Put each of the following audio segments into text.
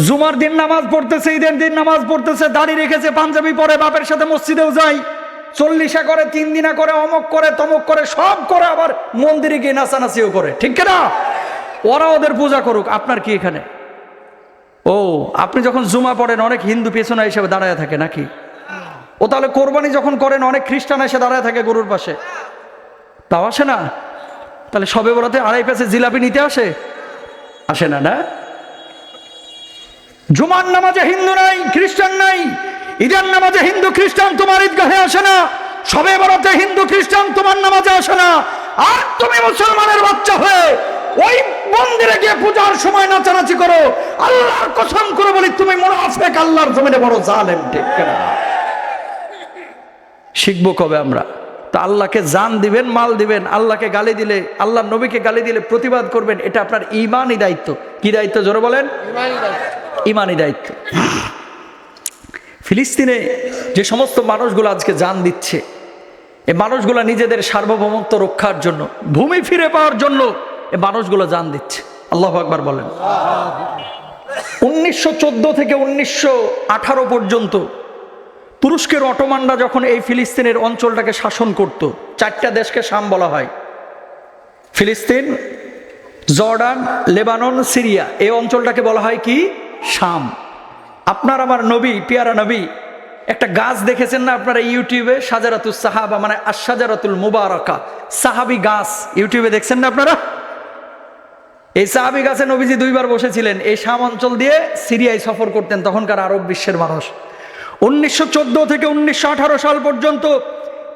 জুমার দিন নামাজ পড়তেছে, ঈদের দিন নামাজ পড়তেছে, দাড়ি রেখেছে, পাঞ্জাবি পরে বাপের সাথে মসজিদেও যায়। চল্লিশা করে, তিন দিনা করে, অমক করে, তমক করে, সব করে আবার মন্দিরে গিয়ে নাচানাচিও করে। ঠিক না ওরা ওদের পূজা করুক, আপনার কি এখানে? ও, আপনি যখন জুমা পড়েন, অনেক হিন্দু পেছনে হিসেবে দাঁড়ায় থাকে নাকি? ও তাহলে কোরবানি যখন করেন, অনেক খ্রিস্টান এসে দাঁড়ায় থাকে গরুর পাশে। তাও আসে না? তাহলে সবে বলাতে আড়াই পেছে জিলাপি নিতে আসে? আসে না না? জুমার নামাজে হিন্দু নাই, খ্রিস্টান নাই। ঈদের নামাজে হিন্দু, খ্রিস্টান তোমার ঈদগাহে আসে না। সবে বরাতে হিন্দু, খ্রিস্টান তোমার নামাজে আসে না। আর তুমি মুসলমানের বাচ্চা হয়ে ওই মন্দিরে গিয়ে পূজার সময় নাচানাচি করো। আল্লাহর কসম করে বলি, তুমি মুনাফেক, আল্লাহর জমিনে বড় জালেম, ঠিক না? শিখব কবে আমরা? তা আল্লাহকে জান দিবেন, মাল দিবেন, আল্লাহকে গালি দিলে আল্লাহ নবীকে গালি দিলে প্রতিবাদ করবেন, এটা আপনার ইমানই দায়িত্ব। কি দায়িত্ব, জোরে বলেন? ইমানই দায়িত্ব। ফিলিস্তিনে যে সমস্ত মানুষগুলো আজকে জান দিচ্ছে, এ মানুষগুলো নিজেদের সার্বভৌমত্ব রক্ষার জন্য, ভূমি ফিরে পাওয়ার জন্য এই মানুষগুলো জান দিচ্ছে। আল্লাহ আকবার বলেন। উনিশশো চোদ্দ থেকে উনিশশো আঠারো পর্যন্ত তুরস্কের অটোমানরা যখন এই ফিলিস্তিনের অঞ্চলটাকে শাসন করত, চারটা দেশকে শাম বলা হয়। ফিলিস্তিন, জর্ডান, লেবানন, সিরিয়া, এই অঞ্চলটাকে বলা হয় কি? শাম। আপনার আমার নবী, পিয়ারা নবী, একটা গাছ দেখেছেন না আপনারা ইউটিউবে? সাজারাতুল সাহাবা মানে আশাজারাতুল মুবারকা। সাহাবি গাছ, ইউটিউবে দেখছেন না আপনারা? এই সাহাবি গাছে নবীজি দুইবার বসেছিলেন। এই শাম অঞ্চল দিয়ে সিরিয়ায় সফর করতেন তখনকার আরব বিশ্বের মানুষ। উনিশশো চোদ্দ থেকে উনিশশো আঠারো সাল পর্যন্ত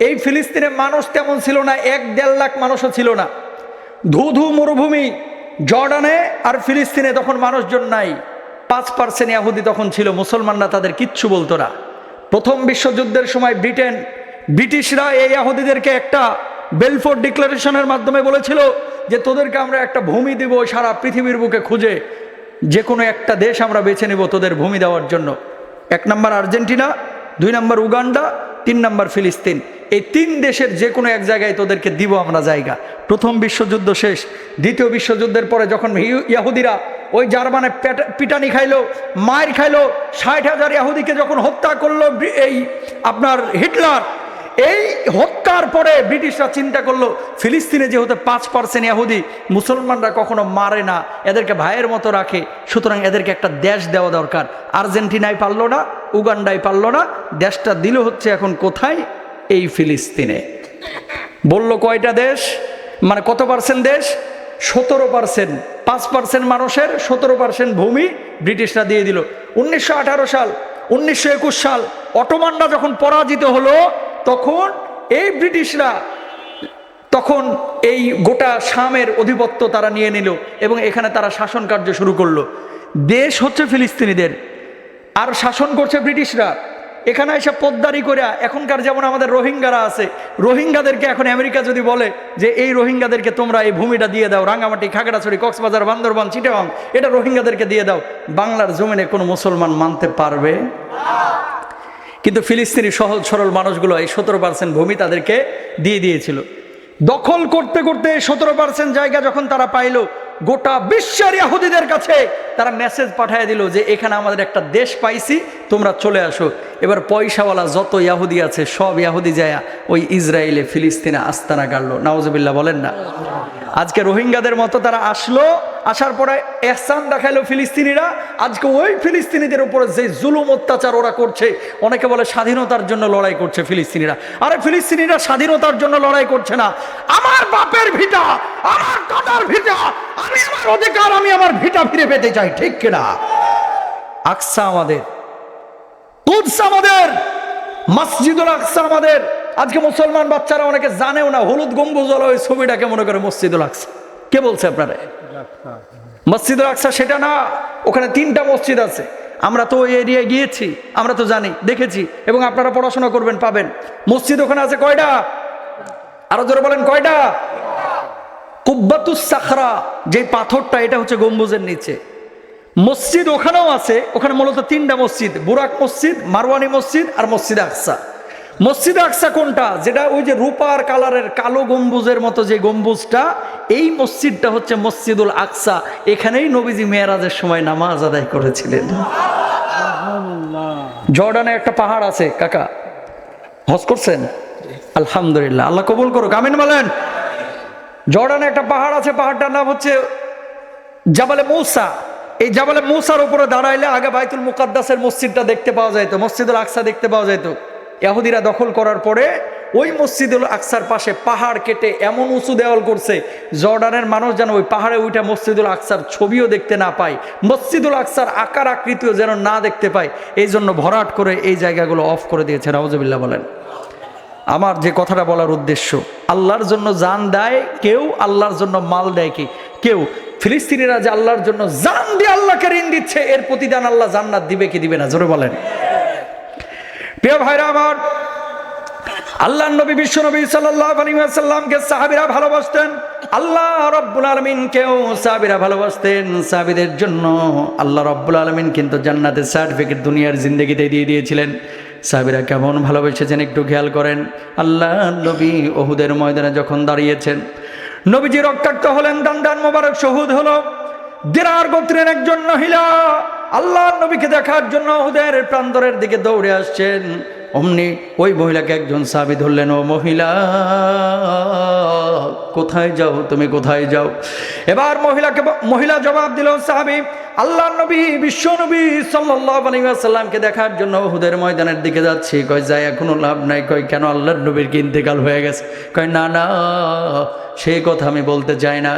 এই ফিলিস্তিনে মানুষ তেমন ছিল না, এক দেড় লাখ মানুষও ছিল না। ধু ধু মরুভূমি, জর্ডানে আর ফিলিস্তিনে তখন মানুষজন নাই। পাঁচ পার্সেন্ট ইয়াহুদি তখন ছিল, মুসলমানরা তাদের কিচ্ছু বলতো না। প্রথম বিশ্বযুদ্ধের সময় ব্রিটেন, ব্রিটিশরা এই ইয়াহুদিদেরকে একটা বেলফোর্ড ডিক্লারেশনের মাধ্যমে বলেছিল যে, তোদেরকে আমরা একটা ভূমি দিব সারা পৃথিবীর বুকে খুঁজে। যে কোনো একটা দেশ আমরা বেছে নেব তোদের ভূমি দেওয়ার জন্য। এক নম্বর আর্জেন্টিনা, দুই নম্বর উগান্ডা, তিন নম্বর ফিলিস্তিন। এই তিন দেশের যে কোনো এক জায়গায় তোদেরকে দিব আমরা জায়গা। প্রথম বিশ্বযুদ্ধ শেষ। দ্বিতীয় বিশ্বযুদ্ধের পরে যখন ইয়াহুদিরা ওই জার্মানে পিটানি খাইলো মায়ের খাইলো, ষাট হাজার ইয়াহুদিকে যখন হত্যা করল এই আপনার হিটলার, এই হত্যার পরে ব্রিটিশরা চিন্তা করল, ফিলিস্তিনে যেহেতু পাঁচ পার্সেন্ট ইয়াহুদি, মুসলমানরা কখনো মারে না, এদেরকে ভাইয়ের মতো রাখে, সুতরাং এদেরকে একটা দেশ দেওয়া দরকার। আর্জেন্টিনায় পারল না, উগান্ডায় পারল না, দেশটা দিল হচ্ছে এখন কোথায়? এই ফিলিস্তিনে। বলল, কয়টা দেশ? মানে কত পার্সেন্ট দেশ? সতেরো পার্সেন্ট পাঁচ পার্সেন্ট মানুষের, সতেরো পার্সেন্ট ভূমি ব্রিটিশরা দিয়ে দিল। উনিশশো আঠারো সাল, উনিশশো একুশ সাল অটোমানরা যখন পরাজিত হলো, তখন এই ব্রিটিশরা, তখন এই গোটা শামের অধিপত্য তারা নিয়ে নিল এবং এখানে তারা শাসন কার্য শুরু করল। দেশ হচ্ছে ফিলিস্তিনিদের, আর শাসন করছে ব্রিটিশরা। এখানে এসে পদ্মারি করে, এখনকার যেমন আমাদের রোহিঙ্গারা আছে, রোহিঙ্গাদেরকে এখন আমেরিকা যদি বলে যে এই রোহিঙ্গাদেরকে তোমরা এই ভূমিটা দিয়ে দাও রাঙ্গামাটি খাগড়াছড়ি, কক্সবাজার, বান্দরবান, চিটাগাং, এটা রোহিঙ্গাদেরকে দিয়ে দাও, বাংলার জমিনে কোনো মুসলমান মানতে পারবে? কিন্তু ফিলিস্তিনি সহজ সরল মানুষগুলো এই সতেরো পার্সেন্ট ভূমি তাদেরকে দিয়ে দিয়েছিল। দখল করতে করতে সতেরো পার্সেন্ট জায়গা যখন তারা পাইলো গোটা বিশ্বের ইয়াহুদিদের কাছে তারা মেসেজ পাঠিয়ে দিল যে, এখানে আমাদের একটা দেশ পাইছি, তোমরা চলে আসো। এবার পয়সাওয়ালা যত ইয়াহুদি আছে, সব ইয়াহুদি যায় ওই ইসরায়েলে ফিলিস্তিনে আস্তানা গাড়লো। নাওজবিল্লা বলেন না? আজকে রোহিঙ্গাদের মতো তারা আসলো আসার পরে এহসান দেখাইলো ফিলিস্তিনিরা। আজকে ওই ফিলিস্তিনিদের উপরে যে জুলুম, অত্যাচার ওরা করছে, অনেকে বলে স্বাধীনতার জন্য লড়াই করছে ফিলিস্তিনিরা। আরে ফিলিস্তিনিরা স্বাধীনতার জন্য লড়াই করছে না। আমার বাপের ভিটা, আমার দাদার ভিটা, আমি আমার অধিকার, আমি আমার ভিটা ফিরে পেতে চাই, ঠিক কিনা? আকসা আমাদের, কুদস আমাদের, মসজিদুল আকসা আমাদের। আজকে মুসলমান বাচ্চারা অনেকে জানেও না, হলুদ গম্বুজ ওই ছবিটাকে মনে করে মসজিদুল আকসা। কে বলছে আপনারা? মসজিদ আকসা সেটা না, ওখানে তিনটা মসজিদ আছে। আমরা তো ওই এরিয়ায় গিয়েছি, আমরা তো জানি, দেখেছি, এবং আপনারা পড়াশোনা করবেন, পাবেন। মসজিদ ওখানে আছে কয়টা? আরও জোরে বলেন, কয়টা? কুব্বাতুস সাখরা, যে পাথরটা, এটা হচ্ছে গম্বুজের নিচে। মসজিদ ওখানেও আছে, ওখানে মূলত তিনটা মসজিদ, বুরাক মসজিদ, মারওয়ানি মসজিদ আর মসজিদ আকসা। মসজিদ আকসা কোনটা? যেটা ওই যে রূপার কালারের কালো গম্বুজের মতো যে গম্বুজটা এই মসজিদটা হচ্ছে মসজিদুল আকসা। এখানেই নবীজি মেয়েরাজের সময় নামাজ আদায় করেছিলেন। জর্ডানে একটা পাহাড় আছে কাকা। হজ করছেন? আলহামদুলিল্লাহ। আল্লাহ কবুল করুক আমিন বলেন। জর্ডানে একটা পাহাড় আছে পাহাড়টার নাম হচ্ছে জাবালে মৌসা। এই জাবালে মৌসার উপরে দাঁড়াইলে আগে বাইতুল মুকাদ্দাসের মসজিদটা দেখতে পাওয়া যেত মসজিদুল আকসা দেখতে পাওয়া যেত ইয়াহুদিরা দখল করার পরে ওই মসজিদুল আকসার পাশে পাহাড় কেটে এমন উঁচু দেওয়াল করছে, জর্ডানের মানুষ যেন ওই পাহাড়ে উঠে মসজিদুল আকসার ছবিও দেখতে না পায়, মসজিদুল আকসার আকার আকৃতিও যেন না দেখতে পায়। এই জন্য ভরাট করে এই জায়গাগুলো অফ করে দিয়েছে রাউজবিল্লা বলেন। আমার যে কথাটা বলার উদ্দেশ্য, আল্লাহর জন্য জান দেয় কেউ, আল্লাহর জন্য মাল দেয় কি? কেউ। ফিলিস্তিনিরা যে আল্লাহর জন্য জান দিয়ে আল্লাহকে ঋণ দিচ্ছে, এর প্রতিদান আল্লাহ জান্নাত দিবে কি দিবে না? জোরে বলেন। প্রিয় ভাইরা আমার আল্লাহ নবী বিশ্ব নবী সাল্লামকে সাহাবিরা ভালোবাসতেন। আল্লাহ রব্বুল আলমিনকেও সাহাবিরা ভালোবাসতেন। সাহাবিদের জন্য আল্লাহ রব্বুল আলমিন কিন্তু জান্নাতের সার্টিফিকেট দুনিয়ার জিন্দগিতে দিয়ে দিয়েছিলেন। সাহাবিরা কেমন ভালোবেসেছেন একটু খেয়াল করেন। আল্লাহ নবী ওহুদের ময়দানে যখন দাঁড়িয়েছেন, নবীজি রক্তাক্ত হলেন দান দান মোবারক, শহুদ হল। দিনার গোত্রের একজন মহিলা আল্লাহ নবীকে দেখার জন্য উদয়ের প্রান্তরের দিকে দৌড়ে আসছেন। অমনি ওই মহিলাকে একজন সাবি ধরলেন, ও মহিলা, কোথায় যাও? তুমি কোথায় যাও? এবার মহিলাকে মহিলা জবাব দিল, সাহাবি আল্লাহ নবী, বিশ্ব নবী সাল্লাহামকে দেখার জন্য হুদের ময়দানের দিকে যাচ্ছি। কয়, যায়, এখনও লাভ নাই। কয়, কেন আল্লাহর নবীর কি ইন্তেকাল হয়ে গেছে? কয়, না না সেই কথা আমি বলতে চাই না।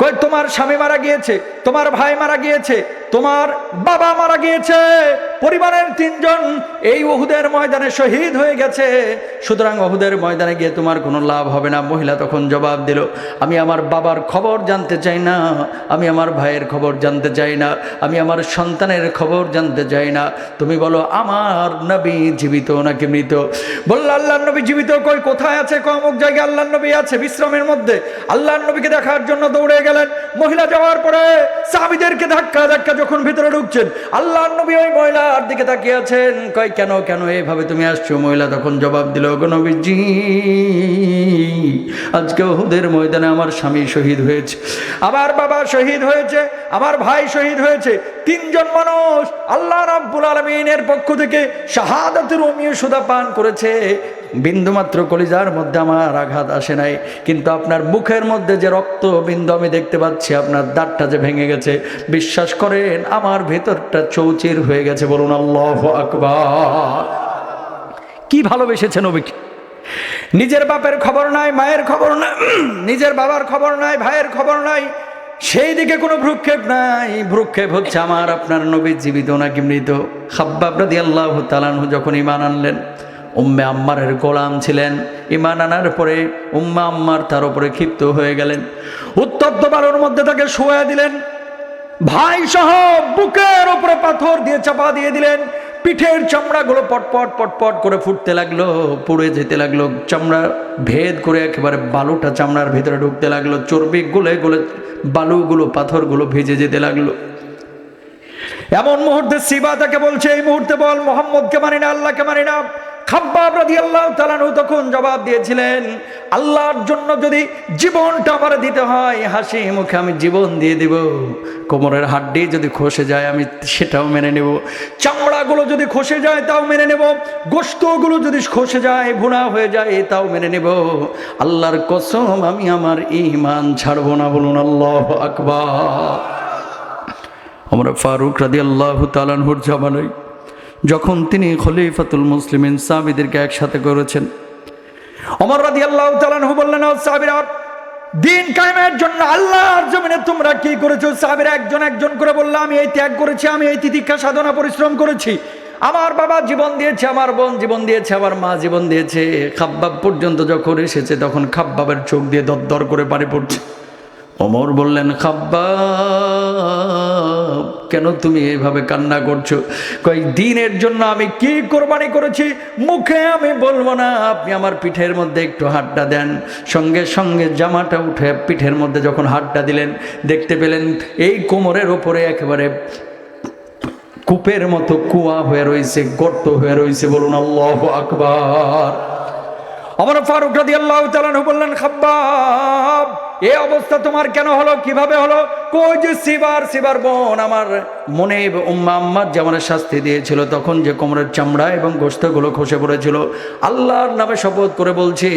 কই তোমার স্বামী মারা গিয়েছে, তোমার ভাই মারা গিয়েছে, তোমার বাবা মারা গিয়েছে, পরিবারের তিনজন এই ওহুদের ময়দানে শহীদ হয়ে গেছে। সুতরাং ওহুদের ময়দানে গিয়ে তোমার কোনো লাভ হবে না। মহিলা তখন জবাব দিল, আমি আমার বাবার খবর জানতে চাই না, আমি আমার ভাইয়ের খবর জানতে চাই না। আমি আমার সন্তানের খবর জানতে চাই না। তুমি বলো, আমার নবী জীবিত নাকি মৃত? বলল আল্লাহ নবী জীবিত কই? কোথায় আছে? কমক জায়গায় আল্লাহ নবী আছে বিশ্রামের মধ্যে? আল্লাহ নবীকে দেখার জন্য দৌড়ে গেলেন। মহিলা যাওয়ার পরে সাবিদেরকে ধাক্কা ধাক্কা যখন ভিতরে ঢুকছেন আল্লাহ নবী ওই মহিলার দিকে তাকিয়ে আছেন। কয়, কেন কেন এইভাবে তুমি আসছো? মহিলা তখন জবাব দিল গো নবীজি আজকে ওহুদের ময়দানে আমার স্বামী শহীদ হয়েছে, আমার বাবা শহীদ হয়েছে, আমার ভাই শহীদ হয়েছে, তিনজন মানুষ আল্লাহ রাব্বুল আলমিনের পক্ষ থেকে শাহাদাতের অমীয় সুদা পান করেছে। বিন্দুমাত্র কলিজার মধ্যে আমার আঘাত আসে নাই, কিন্তু আপনার মুখের মধ্যে যে রক্ত বিন্দু আমি দেখতে পাচ্ছি, আপনার দাঁতটা যে ভেঙে গেছে, বিশ্বাস করেন, আমার ভেতরটা চৌচির হয়ে গেছে, বলুন আল্লাহ আকবার। কি ভালোবেসেছেন নবীকে নিজের বাপের খবর নাই, মায়ের খবর নাই, নিজের বাবার খবর নাই, ভাইয়ের খবর নাই, সেই দিকে কোনো ভ্রুক্ষেপ নাই। ভ্রুক্ষেপ হচ্ছে আমার, আপনার নবী জীবিত নাকি মৃত হাব্বাবরাদি আল্লাহ তালানহু যখন ইমান আনলেন, উম্মে আম্মারের গোলাম ছিলেন। ইমান আনার পরে উম্মা আম্মার তার উপরে ক্ষিপ্ত হয়ে গেলেন। উত্তপ্ত বালুর মধ্যে তাকে শোয়া দিলেন। ভাই সহ বুকের উপরে পাথর দিয়ে চাপা দিয়ে দিলেন। পিঠের চামড়াগুলো পটপট পটপট করে ফুটতে লাগল, পুড়ে যেতে লাগল। চামড়া ভেদ করে একেবারে বালুটা চামড়ার ভেতরে ঢুকতে লাগল, চর্বি গুলে গুলে বালুগুলো, পাথরগুলো ভেজে যেতে লাগল। এমন মুহূর্তে সিবা তাকে বলছে, এই মুহূর্তে বল, মোহাম্মদকে মানি না, আল্লাহকে মানি না। খাব্বাব রাদি আল্লাহ তালানু তখন জবাব দিয়েছিলেন, আল্লাহর জন্য যদি জীবনটা আমার দিতে হয়, হাসি মুখে আমি জীবন দিয়ে দিব। কোমরের হাড্ডি যদি খসে যায়, আমি সেটাও মেনে নেব। চামড়াগুলো যদি খসে যায়, তাও মেনে নেব। গোস্তগুলো যদি খসে যায়, ভুনা হয়ে যায়, তাও মেনে নেব। আল্লাহর কসম, আমি আমার ইমান ছাড়বো না, বলুন আল্লাহ আকবার। আমরা ফারুক রাদি আল্লাহ তালানহুর জামানাই যখন তিনি খলিফাতুল মুসলিমিন সাবিদেরকে একসাথে করেছেন। অমর রাদি আল্লাহ বললেন, "ও সাহাবীরা, দিন কায়েমের জন্য আল্লাহর জমিনে তোমরা কি করেছ? সাহাবীরা একজন একজন করে বলল, আমি এই ত্যাগ করেছি, আমি এই তিতিক্ষা সাধনা পরিশ্রম করেছি। আমার বাবা জীবন দিয়েছে, আমার বোন জীবন দিয়েছে, আমার মা জীবন দিয়েছে। খাব্বাব পর্যন্ত যখন এসেছে, তখন খাব্বাবের চোখ দিয়ে দরদর করে পানি পড়ছে। অমর বললেন, খাব্বাব কেন তুমি এইভাবে কান্না করছ? কয়েক দিনের জন্য আমি কি কোরবানি করেছি? মুখে আমি বলব না। আপনি আমার পিঠের মধ্যে একটু হাতটা দেন। সঙ্গে সঙ্গে জামাটা উঠে পিঠের মধ্যে যখন হাতটা দিলেন, দেখতে পেলেন এই কোমরের ওপরে একেবারে কূপের মতো কুয়া হয়ে রয়েছে, গর্ত হয়ে রয়েছে। বলুন, আল্লাহ আকবার। আমার ফারুক রাদি আল্লাহ বললেন, খাব্বাব, এ অবস্থা তোমার কেন হলো? কীভাবে হলো? কই যে সিবার সিবার বোন আমার। মনে উম্মা আম্মার যে আমার শাস্তি দিয়েছিল, তখন যে কোমরের চামড়া এবং গোস্তগুলো খসে পড়েছিল, আল্লাহর নামে শপথ করে বলছি,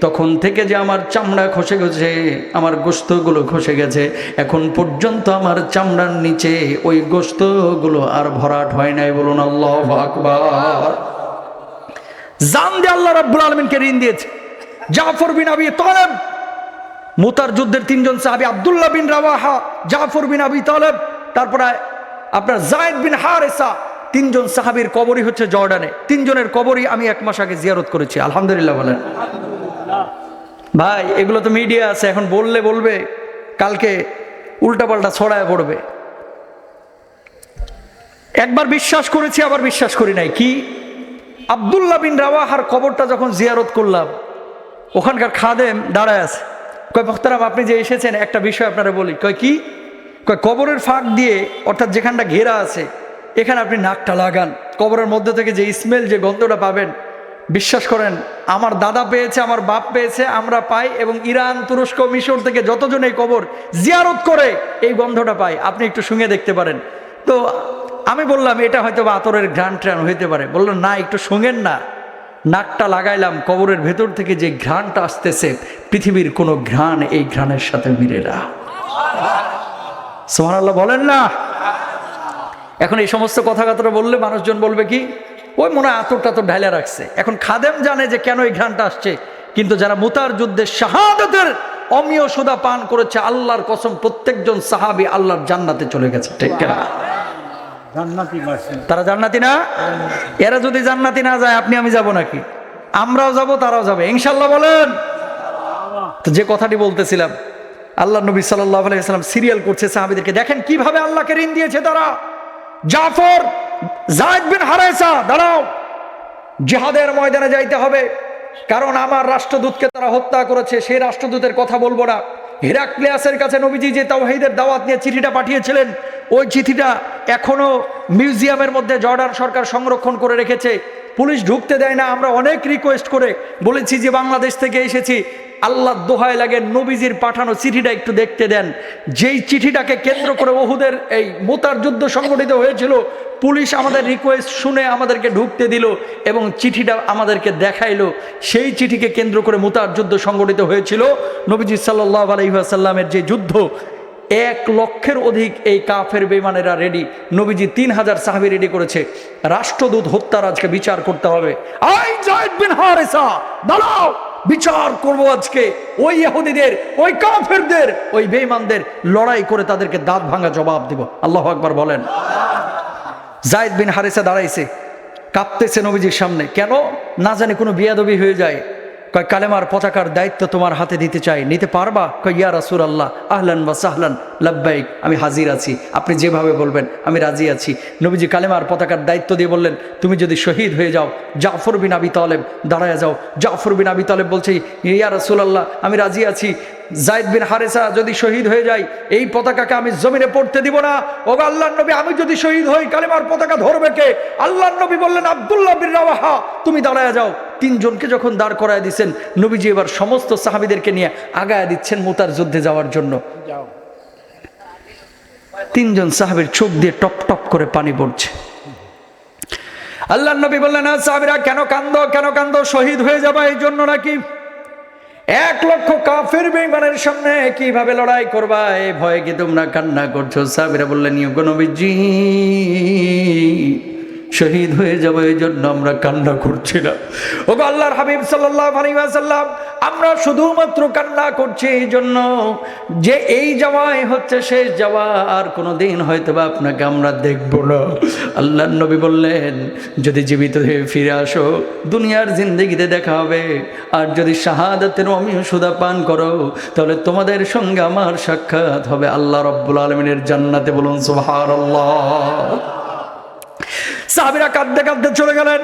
তখন থেকে যে আমার চামড়া খসে গেছে, আমার গোস্তগুলো খসে গেছে, এখন পর্যন্ত আমার চামড়ার নিচে ওই গোস্তগুলো আর ভরাট হয় নাই, বলুন আল্লাহ আকবার। জান দিয়ে আল্লাহ রাব্বুল আলমিনকে ঋণ দিয়েছে। জাফর বিন আবি তালেব, মুতার যুদ্ধের তিনজন সাহাবি, আবদুল্লাহ বিন রাওয়াহা, জাফর বিন আবি তালেব, তারপরে আপনার জায়দ বিন হারেসা, তিনজন সাহাবির কবরই হচ্ছে জর্ডানে। তিনজনের কবরই আমি এক মাস আগে জিয়ারত করেছি, আলহামদুলিল্লাহ বলেন। ভাই, এগুলো তো মিডিয়া আছে, এখন বললে বলবে, কালকে উল্টাপাল্টা ছড়ায় পড়বে। একবার বিশ্বাস করেছি, আবার বিশ্বাস করি নাই, কি? আবদুল্লাহ বিন রাওয়াহার কবরটা যখন জিয়ারত করলাম, ওখানকার খাদেম দাঁড়ায় আছে। কয় বক্তারাম আপনি যে এসেছেন, একটা বিষয় আপনারা বলি। কয়, কি? কয়, কবরের ফাঁক দিয়ে, অর্থাৎ যেখানটা ঘেরা আছে, এখানে আপনি নাকটা লাগান। কবরের মধ্যে থেকে যে স্মেল যে গন্ধটা পাবেন, বিশ্বাস করেন, আমার দাদা পেয়েছে, আমার বাপ পেয়েছে, আমরা পাই এবং ইরান, তুরস্ক, মিশর থেকে যতজন এই কবর জিয়ারত করে, এই গন্ধটা পাই আপনি একটু শুনে দেখতে পারেন। তো আমি বললাম, এটা হয়তো বা আতরের ঘ্রাণ ট্রাণ হইতে পারে। বলল, না, একটু শোঙেন না। নাকটা লাগাইলাম, কবরের ভেতর থেকে যে ঘ্রাণটা আসতেছে, পৃথিবীর কোনো ঘ্রাণ এই ঘ্রাণের সাথে মিলে না। সোহান আল্লাহ বলেন না। এখন এই সমস্ত কথা কথাবার্তা বললে মানুষজন বলবে কি, ওই মনে হয় আতর টাতর ঢাইলা রাখছে। এখন খাদেম জানে যে কেন এই ঘ্রাণটা আসছে, কিন্তু যারা মুতার যুদ্ধে শাহাদতের অমীয় সুদা পান করেছে, আল্লাহর কসম প্রত্যেকজন সাহাবি আল্লাহর জান্নাতে চলে গেছে, ঠিক কেনা? তারা জান্নাতি না? এরা যদি জান্নাতি না যায়, আপনি আমি যাব নাকি? আমরাও যাব, তারাও যাবে। ইনশাল্লাহ বলেন। তো যে কথাটি বলতেছিলাম আল্লাহ নবী সাল্লাহ আলাইসাল্লাম সিরিয়াল করছে সাহাবিদেরকে। দেখেন কীভাবে আল্লাহকে ঋণ দিয়েছে তারা। জাফর, জায়দ বিন দাঁড়াও। জিহাদের ময়দানে যাইতে হবে। কারণ আমার রাষ্ট্রদূতকে তারা হত্যা করেছে, সেই রাষ্ট্রদূতের কথা বলব না। হেরাক্লিয়াসের কাছে নবীজি যে তাওহিদের দাওয়াত নিয়ে চিঠিটা পাঠিয়েছিলেন, ওই চিঠিটা এখনও মিউজিয়ামের মধ্যে জর্ডান সরকার সংরক্ষণ করে রেখেছে। পুলিশ ঢুকতে দেয় না, আমরা অনেক রিকোয়েস্ট করে বলেছি যে বাংলাদেশ থেকে এসেছি। আল্লাহ দোহায় লাগে নবীজির পাঠানো চিঠিটা একটু দেখতে দেন। যেই চিঠিটাকে কেন্দ্র করে ওহুদের এই মোতার যুদ্ধ সংগঠিত হয়েছিল, পুলিশ আমাদের রিকোয়েস্ট শুনে আমাদেরকে ঢুকতে দিল এবং চিঠিটা আমাদেরকে দেখাইলো। সেই চিঠিকে কেন্দ্র করে মোতার যুদ্ধ সংগঠিত হয়েছিল। নবীজি সাল্লাহ আলহিহাসাল্লামের যে যুদ্ধ, এক লক্ষের অধিক এই কাফের বেমানেরা রেডি নবীজি তিন হাজার সাহাবি রেডি করেছে। রাষ্ট্রদূত হত্যার আজকে বিচার করতে হবে। আই জায়েদ বিন হারেসা, দাঁড়াও। বিচার করব আজকে। ওই ইহুদিদের, ওই কাফেরদের, ওই বেঈমানদের লড়াই করে তাদেরকে দাঁত ভাঙা জবাব দিব। আল্লাহ একবার বলেন। জায়দ বিন হারেসা দাঁড়াইছে, কাঁপতেছে নবীজির সামনে। কেন? না জানি কোনো বিয়াদবি হয়ে যায়। কয়, কালেমার পতাকার দায়িত্ব তোমার হাতে দিতে চাই। নিতে পারবা? কয়, ইয়া রাসুল আল্লাহ আহলান বা সাহলান, লাব্বাইক, আমি হাজির আছি। আপনি যেভাবে বলবেন, আমি রাজি আছি। নবীজি কালেমার পতাকার দায়িত্ব দিয়ে বললেন, তুমি যদি শহীদ হয়ে যাও, জাফর বিন আবি তলেব দাঁড়ায় যাও। জাফর বিন আবি তলেব বলছে, ইয়া রাসুল আল্লাহ আমি রাজি আছি। জায়দ বিন হারেসা যদি শহীদ হয়ে যায় এই পতাকাকে আমি জমিনে পড়তে দিব না। ও আল্লাহ নবী আমি যদি শহীদ হই কালেমার পতাকা ধরবে কে? আল্লাহ নবী বললেন আব্দুল্লাহ বিন রাওয়াহা তুমি দাঁড়ায় যাও। তিনজনকে যখন দাঁড় করায় দিচ্ছেন নবীজি এবার সমস্ত সাহাবিদেরকে নিয়ে আগায় দিচ্ছেন মোতার যুদ্ধে যাওয়ার জন্য। তিনজন সাহাবের চোখ দিয়ে টপ টপ করে পানি পড়ছে। আল্লাহ নবী বললেন "আ, সাহাবীরা কেন কান্দ? কেন কান্দ? শহীদ হয়ে যাবা এই জন্য নাকি? এক লক্ষ কাফের বেইমানের সামনে কীভাবে লড়াই করবা? এই ভয়ে কি তোমরা কান্না করছ? সাবিরা বললেন ইয়োগ নবীজি। শহীদ হয়ে যাব, এই জন্য আমরা কান্না করছি না। ও আল্লাহর হাবিব সাল্লাহ আলাইসাল্লাম আমরা শুধুমাত্র কান্না করছি এই জন্য যে এই যাওয়াই হচ্ছে শেষ যাওয়া, আর কোনো দিন হয়তো বা আপনাকে আমরা দেখব না। আল্লাহ নবী বললেন, যদি জীবিত হয়ে ফিরে আসো, দুনিয়ার জিন্দগিতে দেখা হবে। আর যদি শাহাদাতের অমিয় সুদা পান করো, তাহলে তোমাদের সঙ্গে আমার সাক্ষাৎ হবে। আল্লাহ রব্বুল আলমিনের জান্নাতে বলুন সোহার সাহাবিরা কাঁদতে কাঁদতে চলে গেলেন।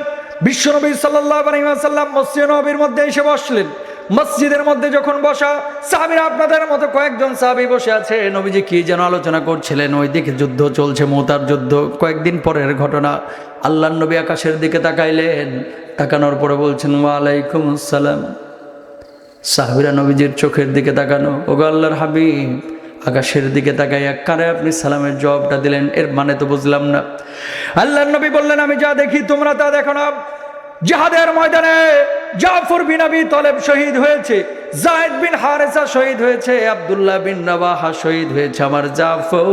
বিশ্বনবী আলহিমাসাল্লাম মসজিদ নবীর মধ্যে এসে বসলেন। মসজিদের মধ্যে যখন বসা, সাহাবিরা আপনাদের মতো কয়েকজন সাহাবি বসে আছে। নবীজি কি যেন আলোচনা করছিলেন, ওইদিকে যুদ্ধ চলছে, মোতার যুদ্ধ, কয়েকদিন পরের ঘটনা। আল্লাহ নবী আকাশের দিকে তাকাইলেন, তাকানোর পরে বলছেন ওয়ালাইকুম আসসালাম সাহাবিরা নবীজির চোখের দিকে তাকানো, ওগো আল্লাহর হাবিব আকাশের দিকে তাকাইয়া, কারে আপনি সালামের জবাবটা দিলেন? এর মানে তো বুঝলাম না। আল্লাহর নবী বললেন, আমি যা দেখি তোমরা তা দেখো না। জাহাদের ময়দানে জাফর বিন আবি তলেব শহীদ হয়েছে, জায়েদ বিন হারেসা শহীদ হয়েছে, আব্দুল্লাহ বিন নবাহা শহীদ হয়েছে, আমার জাফর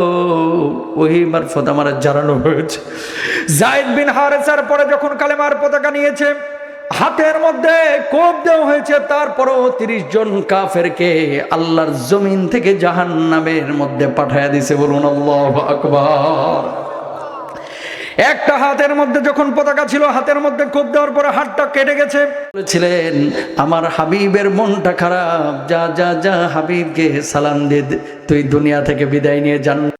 ওহি মারফত আমার জানানো হয়েছে। জায়েদ বিন হারেসার পরে যখন কালেমার পতাকা নিয়েছে হাতের মধ্যে কোপ দেওয়া হয়েছে তারপরও তিরিশ জন কাফেরকে আল্লাহর জমিন থেকে জাহান নামের মধ্যে পাঠায় দিছে বলুন আল্লাহ আকবার। একটা হাতের মধ্যে যখন পতাকা ছিল হাতের মধ্যে কোপ দেওয়ার পরে হাতটা কেটে গেছে। বলেছিলেন আমার হাবিবের মনটা খারাপ যা যা যা হাবিবকে সালাম দে দে, তুই দুনিয়া থেকে বিদায় নিয়ে যান।